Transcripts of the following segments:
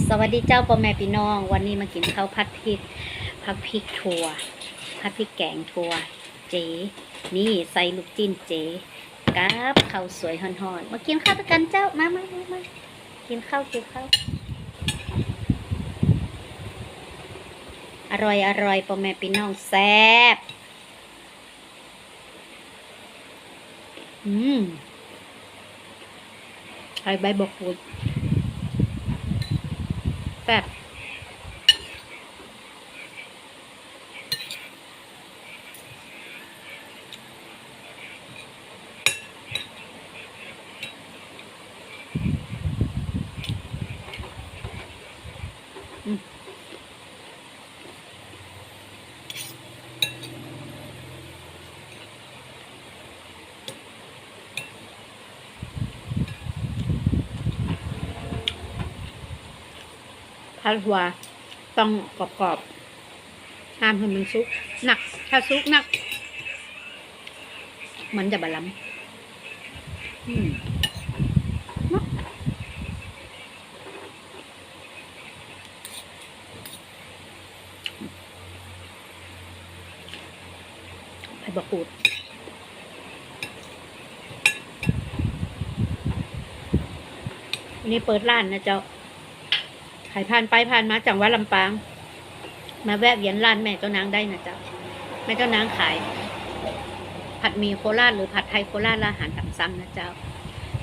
สวัสดีเจ้าพ่อแม่พี่น้อง วันนี้มากินข้าวผัดพริกผัดพริกถั่วผัดพริกแกงถั่วเจนี่ใส่ลูกจิ้นเจกับข้าวสวยห่อนๆมากินข้าวด้วยกันเจ้ามามามามากินข้าวกินข้าวอร่อยอร่อยพ่อแม่พี่น้องแซ่บอืมใส่ใบบกกูด แซ่บ ผัดหัวต้องกรอบๆห้ามให้มันซุกหนัก ถ้าซุกหนัก มันจะบะล้ำอืมเนาะไปบะกูดวันนี้เปิดร้านนะเจ้า ขายผ่านไปผ่านมาจังหวัดลำปาง มาแวะเวียนร้านแม่เจ้านางได้นะเจ้าแม่เจ้านางขาย ผัดหมีโคราชหรือผัดไทยโคราชร้านอาหารตามสั่งนะเจ้า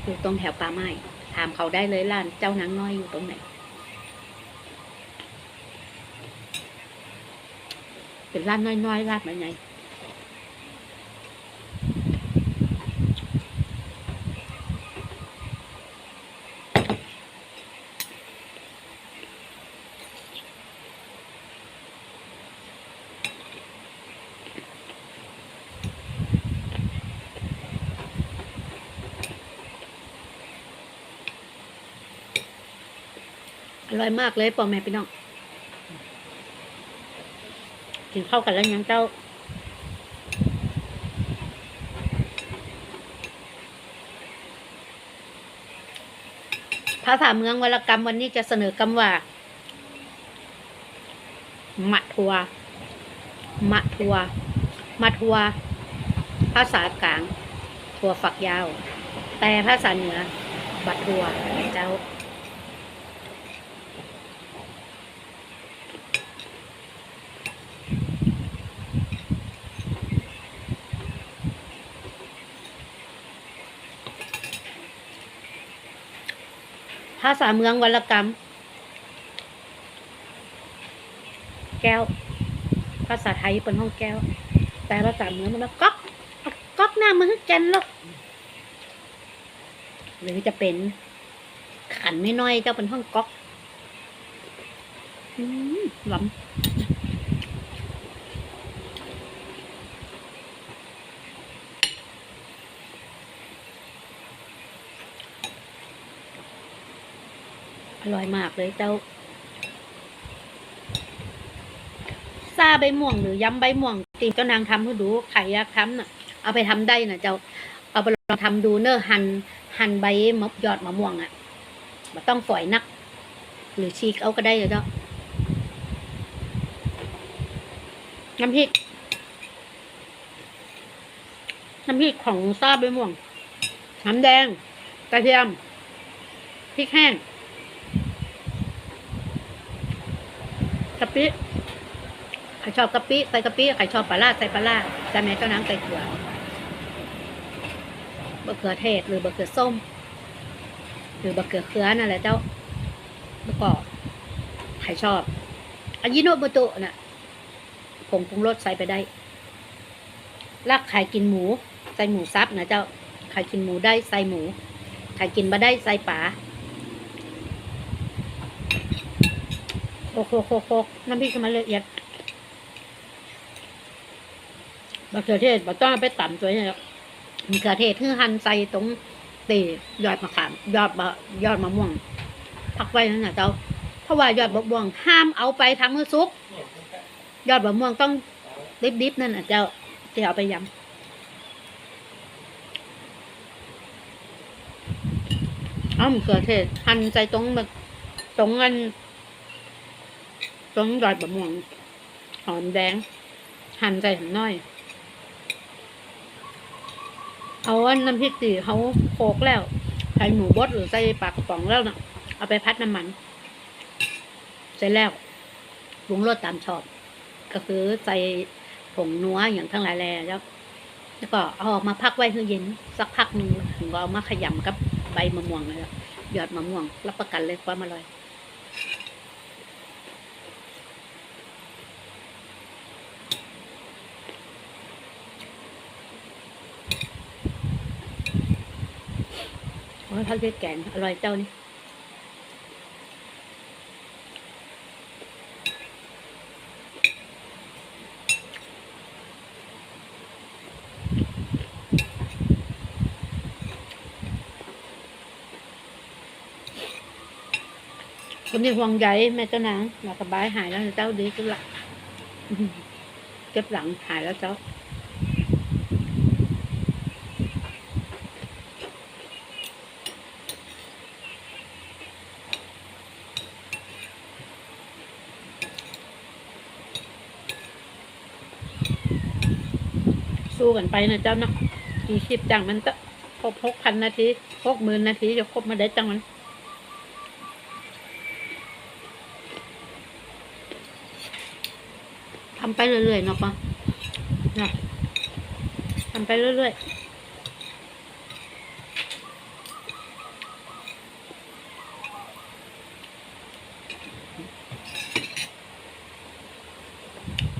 อยู่ตรงแถวป่าไม้ถามเขาได้เลยร้านเจ้านางน้อยอยู่ตรงไหนเป็นร้านน้อยๆร้านแบบไหน อร่อยมากเลยพ่อแม่พี่น้อง กินข้าวกันแล้วยังเจ้า ภาษาเมืองวรรณกรรมวันนี้จะเสนอกำว่ามะทัวมะทัวมะทัว ภาษากลาง ทัวฝักยาว แต่ภาษาเหนือบัดทัวเจ้า ภาษาเมืองวรรณกรรม แก้ว ภาษาไทยเป็นห้องแก้ว แต่ภาษาเมืองมันก๊อกก๊อกหน้ามือแกนหรอกหรือจะเป็นขันไม่น้อยเจ้าเป็นห้องก๊อกอืมหล้ำ อร่อยมากเลยเจ้า ซาใบม่วงหรือยำใบม่วงตีเจ้านางทำให้ดูใครอยากทำน่ะ เอาไปทำได้น่ะเจ้า เอาไปลองทำดูเนอะหั่นหั่นใบมะยอดมะม่วงอะมันต้องฝอยนัก หรือฉีกเอาก็ได้เจ้าน้ำพริก น้ำพริกของซาใบม่วงน้ำแดงกระเทียมพริกแห้งกะ ปิใครชอบกะปิใส่กะปิใครชอบปลาร้าใส่ปลาร้าจะแม้เจ้าน้ำใส่เกลือบะเขือเทศหรือบะเขือส้ม หรือบะเขือเขือนั่นแหละเจ้าแล้วก็ใครชอบอายิโนโมโตะน่ะผงปรุงรสใส่ไปได้ลักใครกินหมู ใส่หมูซับนะเจ้าใครกินหมูได้ใส่หมูใครกินบะได้ใส่ปลาโค กโคกโคกโคน้ำพริกมันละเอียดมะเขือเทศบ่ต้องไปต่ำตัวนี้หรอกมะเขือเทศคือหั่นใส่ตรงตียอดมะขามยอดมะยอดมะม่วงพักไว้นั่นนะเจ้าเพราะว่ายอดมะม่วงห้ามเอาไปทำมือซุปยอดมะม่วงต้องดิบๆนั่นนะเจ้าจะเอาไปยำเอามะเขือเทศหั่นใส่ตรงมะตรงกัน ตรงดอยบะม่วง หอมแดง หั่นใส่หน่อย เอาอันน้ำพริกตีเขาโขลกแล้วใส่หมูบดหรือใส่ปลากระป๋องแล้วนะเอาไปพัดน้ำมัน เสร็จแล้วปรุงรสตามชอบ ก็คือใส่ผงนัวอย่างทั้งหลายแหล่แล้วแล้วก็เอาออกมาพักไว้ให้เย็น สักพักหนึ่งถึงก็เอามาขยำกับใบมะม่วงเลยหยอดมะม่วง รับประกันเลยความอร่อย โอ้ยพักด้วยแกงอร่อยเจ้านี่คนที่ห่วงใยแม่เจ้านางหลับสบายหายแล้วเจ้าดีขึ้นละอื้อหือเจ็บหลังหายแล้วเจ้า สู้กันไปนะเจ้าเนาะกี่คลิปจังมันจะครบหกพันนาทีหกหมื่นนาทีจะครบมาได้จังมันทำไปเรื่อยๆเนาะปะนะทำไปเรื่อยๆ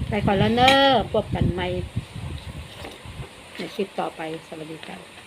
ไปก่อนแล้วเนอะพบกันใหม่ คลิปต่อไปสวัสดีค่ะ